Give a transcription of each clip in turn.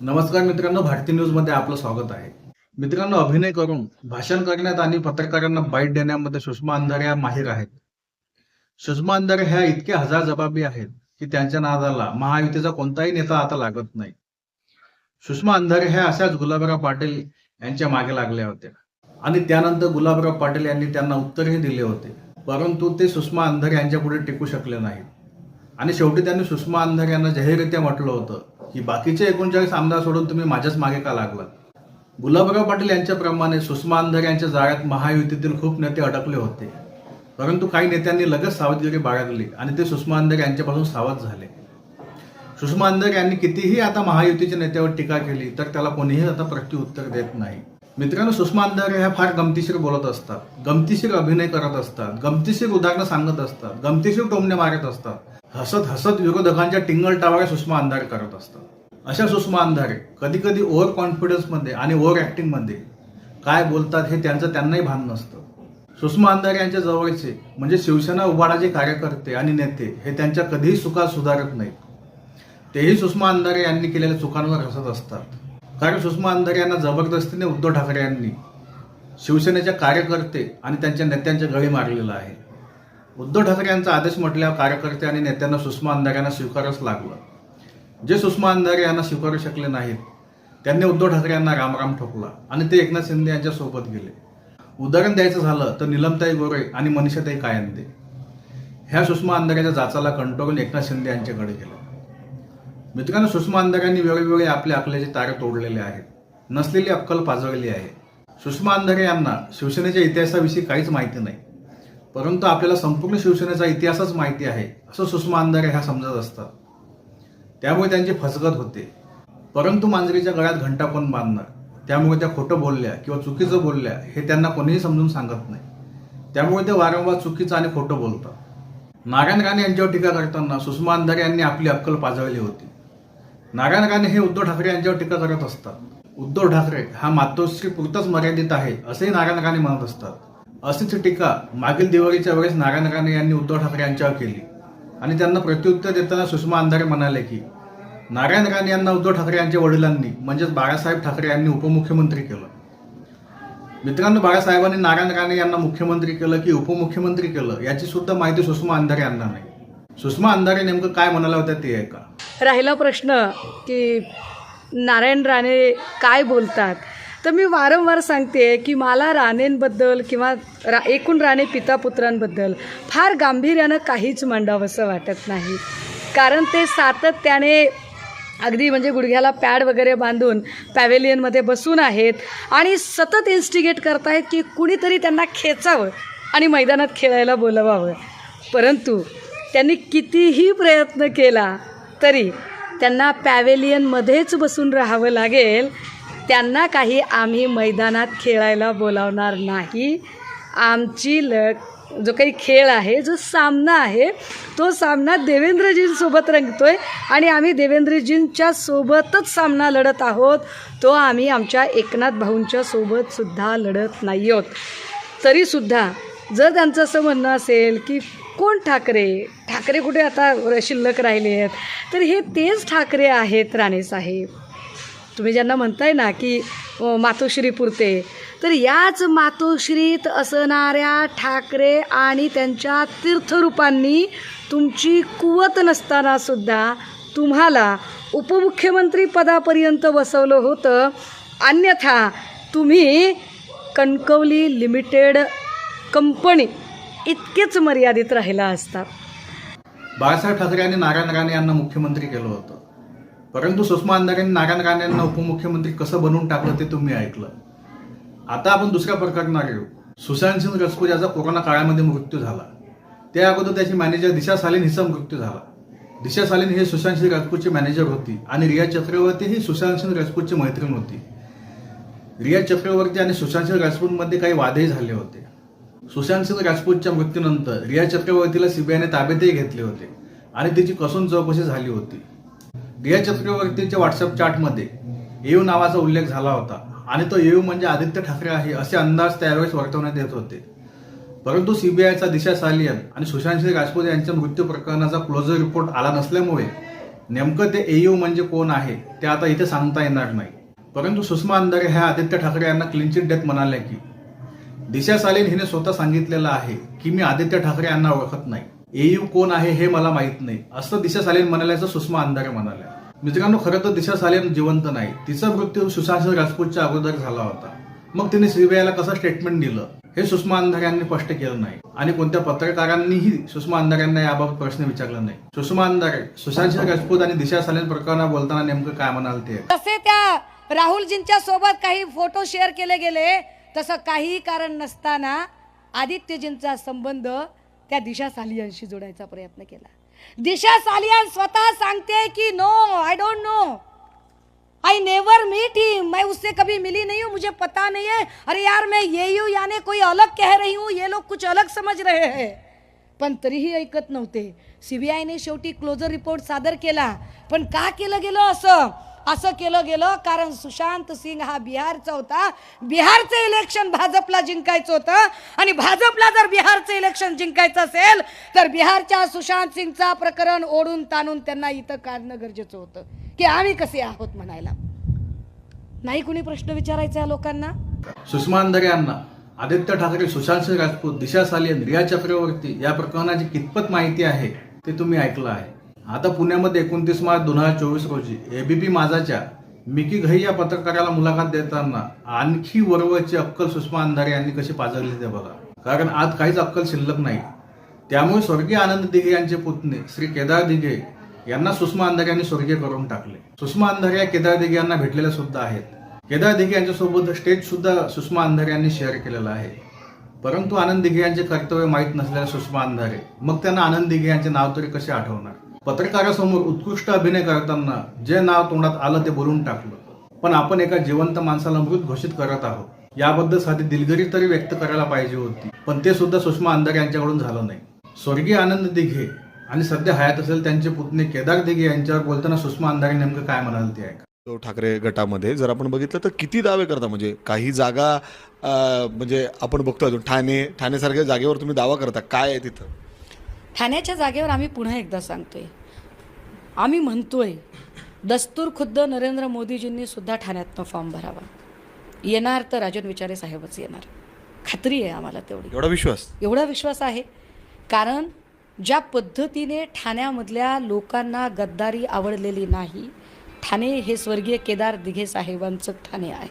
नमस्कार मित्रांनो भारती न्यूजमध्ये आपलं स्वागत आहे. मित्रांनो अभिनय करून भाषण करण्यात आणि पत्रकारांना बाईट देण्यामध्ये सुषमा अंधारे या माहीर आहेत. सुषमा अंधारे ह्या इतक्या हजार जबाबी आहेत की त्यांच्या नादाला महायुतीचा कोणताही नेता आता लागत नाही. सुषमा अंधारे ह्या अशाच गुलाबराव पाटील यांच्या मागे लागल्या होत्या. आणि त्यानंतर गुलाबराव पाटील यांनी त्यांना उत्तरही दिले होते. परंतु ते सुषमा अंधारे यांच्या पुढे टिकू शकले नाहीत. आणि शेवटी त्यांनी सुषमा अंधारे यांना जाहीररित्या म्हटलं होतं की बाकीचे एकोणचाळीस आमदार सोडून तुम्ही माझ्याच मागे का लागलात? गुलाबराव पाटील यांच्याप्रमाणे सुषमा अंधारे यांच्या जाळ्यात महायुतीतील खूप नेते अडकले होते. परंतु काही नेत्यांनी लगेच सावधगिरी बाळगली आणि ते सुषमा अंधारे यांच्यापासून सावध झाले. सुषमा अंधारे यांनी कितीही आता महायुतीच्या नेत्यावर टीका केली तर त्याला कोणीही आता प्रत्युत्तर देत नाही. मित्रांनो सुषमा अंधारे ह्या फार गमतीशीर बोलत असतात. गमतीशीर अभिनय करत असतात. गमतीशीर उदाहरणं सांगत असतात. गमतीशीर टोमणे मारत असतात. हसत हसत विरोधकांच्या टिंगल टावाळ्या सुषमा अंधारे करत असतात. अशा सुषमा अंधारे कधी कधी ओव्हर कॉन्फिडन्समध्ये आणि ओव्हर ॲक्टिंगमध्ये काय बोलतात हे त्यांचं त्यांनाही भान नसतं. सुषमा अंधारे यांच्या जवळचे म्हणजे शिवसेना उभाडाचे कार्यकर्ते आणि नेते हे त्यांच्या कधीही चुका सुधारत नाहीत. तेही सुषमा अंधारे यांनी केलेल्या चुकांवर हसत असतात. कारण सुषमा अंधारे यांना जबरदस्तीने उद्धव ठाकरे यांनी शिवसेनेच्या कार्यकर्ते आणि त्यांच्या नेत्यांच्या गळी मारलेला आहे. उद्धव ठाकरे यांचा आदेश म्हटल्यावर कार्यकर्ते आणि नेत्यांना सुषमा अंधारे यांना स्वीकारच लागलं. जे सुषमा अंधारे यांना स्वीकारू शकले नाहीत त्यांनी उद्धव ठाकरे यांना रामराम ठोकला आणि ते एकनाथ शिंदे यांच्या सोबत गेले. उदाहरण द्यायचं झालं तर निलमताई गोरे आणि मनीषाताई कायंदे. ह्या सुषमा अंधारेच्या जाचाला कंटाळून एकनाथ शिंदे यांच्याकडे गेले. मित्रांनो सुषमा अंधारांनी वेगवेगळे आपल्या अकलेचे तारे तोडलेले आहेत. नसलेली अक्कल पाजळली आहे. सुषमा अंधारे यांना शिवसेनेच्या इतिहासाविषयी काहीच माहिती नाही. परंतु आपल्याला संपूर्ण शिवसेनेचा इतिहासच माहिती आहे असं सुषमा अंधारे ह्या समजत असतात. त्यामुळे त्यांची फसगत होते. परंतु मांजरीच्या गळ्यात घंटा कोण बांधणार? त्यामुळे त्या खोटं बोलल्या किंवा चुकीचं बोलल्या हे त्यांना कोणीही समजून सांगत नाही. त्यामुळे ते वारंवार चुकीचं आणि खोटं बोलतात. नारायण राणे यांच्यावर टीका करताना सुषमा अंधारे यांनी आपली अक्कल पाजळली होती. नारायण राणे हे उद्धव ठाकरे यांच्यावर टीका करत असतात. उद्धव ठाकरे हा मातोश्री पुरताच मर्यादित आहे असेही नारायण राणे म्हणत असतात. अशीच टीका मागील दिवाळीच्या वेळेस नारायण राणे यांनी उद्धव ठाकरे यांच्यावर केली. आणि त्यांना प्रत्युत्तर देताना सुषमा अंधारे म्हणाले की नारायण राणे यांना उद्धव ठाकरे यांच्या वडिलांनी म्हणजेच बाळासाहेब ठाकरे यांनी उपमुख्यमंत्री केलं. मित्रांनो बाळासाहेबांनी नारायण राणे यांना मुख्यमंत्री केलं की उपमुख्यमंत्री केलं याची सुद्धा माहिती सुषमा अंधारे यांना नाही. सुषमा अंधारे नेमकं काय म्हणाला होत्या ते ऐका. राहिला प्रश्न की नारायण राणे काय बोलतात? तर मी वारंवार सांगते की मला राणेंबद्दल किंवा रा एकूण राणे पिता पुत्रांबद्दल फार गांभीर्यानं काहीच मांडावंसं वाटत नाही. कारण ते सातत्याने अगदी म्हणजे गुडघ्याला पॅड वगैरे बांधून पॅवेलियनमध्ये बसून आहेत आणि सतत इन्स्टिगेट करतायत की कुणीतरी त्यांना खेचावं आणि मैदानात खेळायला बोलवावं. परंतु त्यांनी कितीही प्रयत्न केला तरी त्यांना पॅवेलियनमध्येच बसून राहावं लागेल. त्यांना काही आम्ही मैदानात खेळायला बोलावणार नाही. आमची ल जो काही खेळ आहे जो सामना आहे तो सामना देवेंद्रजींसोबत रंगतो आहे आणि आम्ही देवेंद्रजींच्या सोबतच सामना लढत आहोत. तो आम्ही आमच्या एकनाथ भाऊंच्या सोबतसुद्धा लढत नाही आहोत. तरीसुद्धा जर त्यांचं असं म्हणणं असेल की कोण ठाकरे. ठाकरे कुठे आता शिल्लक राहिले आहेत? तर हे तेच ठाकरे आहेत राणेसाहेब तुम्ही ज्यांना म्हणताय ना की मातोश्रीपुरते मातोश्री पुरते तर याच मातोश्रीत असणाऱ्या ठाकरे आणि त्यांच्या तीर्थरूपांनी तुमची कुवत नसतानासुद्धा तुम्हाला उपमुख्यमंत्री पदापर्यंत बसवलं होतं. अन्यथा तुम्ही कणकवली लिमिटेड कंपनी इतकेच मर्यादित राहिला असतात बाळासाहेब ठाकरे यांनी नारायण राणे यांना मुख्यमंत्री केलं होतं. परंतु सुषमा अंधारेंनी नारायण राणे यांना उपमुख्यमंत्री कसं बनवून टाकलं ते तुम्ही ऐकलं. आता आपण दुसऱ्या प्रकरणावर येऊ. सुशांत सिंग राजपूत याचा कोरोना काळामध्ये मृत्यू झाला. त्या अगोदर त्याची मॅनेजर दिशा सालीन हिचा मृत्यू झाला. दिशा सालीन हे सुशांत सिंग राजपूतची मॅनेजर होती आणि रिया चक्रवर्ती ही सुशांत सिंग राजपूतची मैत्रीण होती. रिया चक्रवर्ती आणि सुशांत सिंग राजपूतमध्ये काही वादही झाले होते. सुशांत सिंग राजपूतच्या मृत्यूनंतर रिया चक्रवर्तीला सीबीआयने ताब्यातही घेतले होते आणि तिची कसून चौकशी झाली होती. रिया चक्रवर्तीच्या व्हॉट्सअप चॅटमध्ये येऊ नावाचा उल्लेख झाला होता आणि तो येऊ म्हणजे आदित्य ठाकरे आहे असे अंदाज त्यावेळेस वर्तवण्यात येत होते. परंतु सीबीआयचा दिशा सालियन आणि सुशांत सिंग राजपूत यांच्या मृत्यू प्रकरणाचा क्लोजर रिपोर्ट आला नसल्यामुळे नेमकं ते एयू म्हणजे कोण आहे ते आता इथे सांगता येणार नाही. परंतु सुषमा अंधारे ह्या आदित्य ठाकरे यांना क्लिनचिट डेथ देत म्हणाल्या की दिशा सालेन हिने स्वतः सांगितलेलं आहे की मी आदित्य ठाकरे यांना ओळखत नाही. एयू कोण आहे हे मला माहीत नाही असं दिशा सालेन म्हणाल्याचं सुषमा अंधारे म्हणाल्या. मित्रांनो खरं तर दिशा सालेन जिवंत नाही. तिचा मृत्यू सुशांत राजपूतच्या अगोदर झाला होता. मग तिने सीबीआयला कसं स्टेटमेंट दिलं हे सुषमा अंधारे यांनी स्पष्ट केलं नाही. आणि कोणत्या पत्रकारांनीही सुषमा अंधारे यांना याबाबत प्रश्न विचारला नाही. सुषमा अंधारे सुशांत सिंह राजपूत आणि दिशा सालेन प्रकरणात बोलताना नेमकं काय म्हणाल ते? तसे त्या राहुलजींच्या सोबत काही फोटो शेअर केले गेले. तसं काही कारण नसताना आदित्यजींचा संबंध त्या दिशा सालियांशी जोडायचा प्रयत्न केला. दिशा सालियान स्वतः सांगते की no I don't know I never meet he मैं उससे कभी मिली नहीं हूँ मुझे पता नहीं है। अरे यार मैं ये हूँ याने कोई अलग कह रही हूँ ये लोग कुछ अलग समझ रहे हैं. पण तरीही ऐकत नव्हते. सीबीआयने शेवटी क्लोजर रिपोर्ट सादर केला. पण का केलं गेलं असं? असं केलं गेलं कारण सुशांत सिंग हा बिहारचा होता. बिहारचं इलेक्शन भाजपला जिंकायचं होतं. आणि भाजपला जर बिहारचं इलेक्शन जिंकायचं असेल तर बिहारच्या सुशांत सिंगचा प्रकरण ओढून ताणून त्यांना इथं काढणं गरजेचं होतं. की आम्ही कसे आहोत म्हणायला. नाही कुणी प्रश्न विचारायचा या लोकांना? सुषमा यांना आदित्य ठाकरे सुशांत सिंग राजपूत दिशा साली रिया चक्रवर्ती या प्रकरणाची कितपत माहिती आहे ते तुम्ही ऐकलं आहे. आता पुण्यामध्ये एकोणतीस मार्च दोन हजार चोवीस रोजी एबीपी माझाच्या मिकी घई या पत्रकाराला मुलाखत देताना आणखी वरवरची अक्कल सुषमा अंधारे यांनी कशी पाजरली ते बघा. कारण आज काहीच अक्कल शिल्लक नाही. त्यामुळे स्वर्गीय आनंद दिघे यांचे पुतणे श्री केदार दिघे यांना सुषमा अंधारे यांनी स्वर्गीय करून टाकले. सुषमा अंधारे या केदार दिघे यांना भेटलेल्या सुद्धा आहेत. केदार दिघे यांच्यासोबत स्टेज सुद्धा सुषमा अंधारे यांनी शेअर केलेला आहे. परंतु आनंद दिघे यांचे कर्तव्य माहीत नसलेल्या सुषमा अंधारे मग त्यांना आनंद दिघे यांचे नाव तरी कसे आठवणार? पत्रकारासमोर उत्कृष्ट अभिनय करताना जे नाव तोंडात आलं ते बोलून टाकलं. पण आपण एका जिवंत माणसाला मृत घोषित करत आहोत. याबद्दल साधी दिलगिरी तरी व्यक्त करायला पाहिजे होती. पण ते सुद्धा सुषमा अंधारे यांच्याकडून झालं नाही. स्वर्गीय आनंद दिघे आणि सध्या हयात असेल त्यांचे पुतणे केदार दिघे यांच्यावर बोलताना सुषमा अंधारे नेमकं काय म्हणाल ते ऐका. उद्धव ठाकरे गटामध्ये जर आपण बघितलं तर किती दावे करता? म्हणजे काही जागा म्हणजे आपण बघतो अजून ठाणे ठाणेसारख्या जागेवर तुम्ही दावा करता. काय आहे तिथं? ठाण्याच्या जागेवर आम्ही पुन्हा एकदा सांगतोय. आम्ही म्हणतोय दस्तूर खुद्द नरेंद्र मोदीजींनी सुद्धा ठाण्यातनं फॉर्म भरावा. येणार तर राजन विचारे साहेबच येणार. खात्री आहे आम्हाला तेवढी. एवढा विश्वास? एवढा विश्वास आहे. कारण ज्या पद्धतीने ठाण्यामधल्या लोकांना गद्दारी आवडलेली नाही ठाणे हे स्वर्गीय केदार दिघे साहेबांचं ठाणे आहे.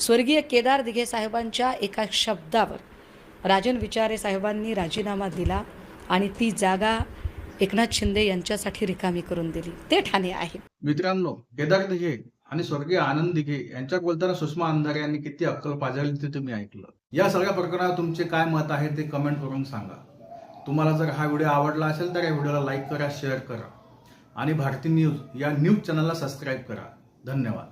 स्वर्गीय केदार दिघे साहेबांच्या एका शब्दावर राजन विचारे साहेबांनी राजीनामा दिला आणि ती जागा एकनाथ शिंदे यांच्यासाठी रिकामी करून दिली. ते ठाणे आहे. मित्रांनो केदार दिघे आणि स्वर्गीय आनंद दिघे यांच्या बोलताना सुषमा अंधारे यांनी किती अक्कल पाजळली ते तुम्ही ऐकलं. या सगळ्या प्रकरणात तुमचे काय मत आहे ते कमेंट करून सांगा. तुम्हाला जर हा व्हिडिओ आवडला असेल तर या व्हिडिओला लाईक करा शेअर करा. आणि भारती न्यूज या न्यूज चॅनलला सबस्क्राईब करा. धन्यवाद.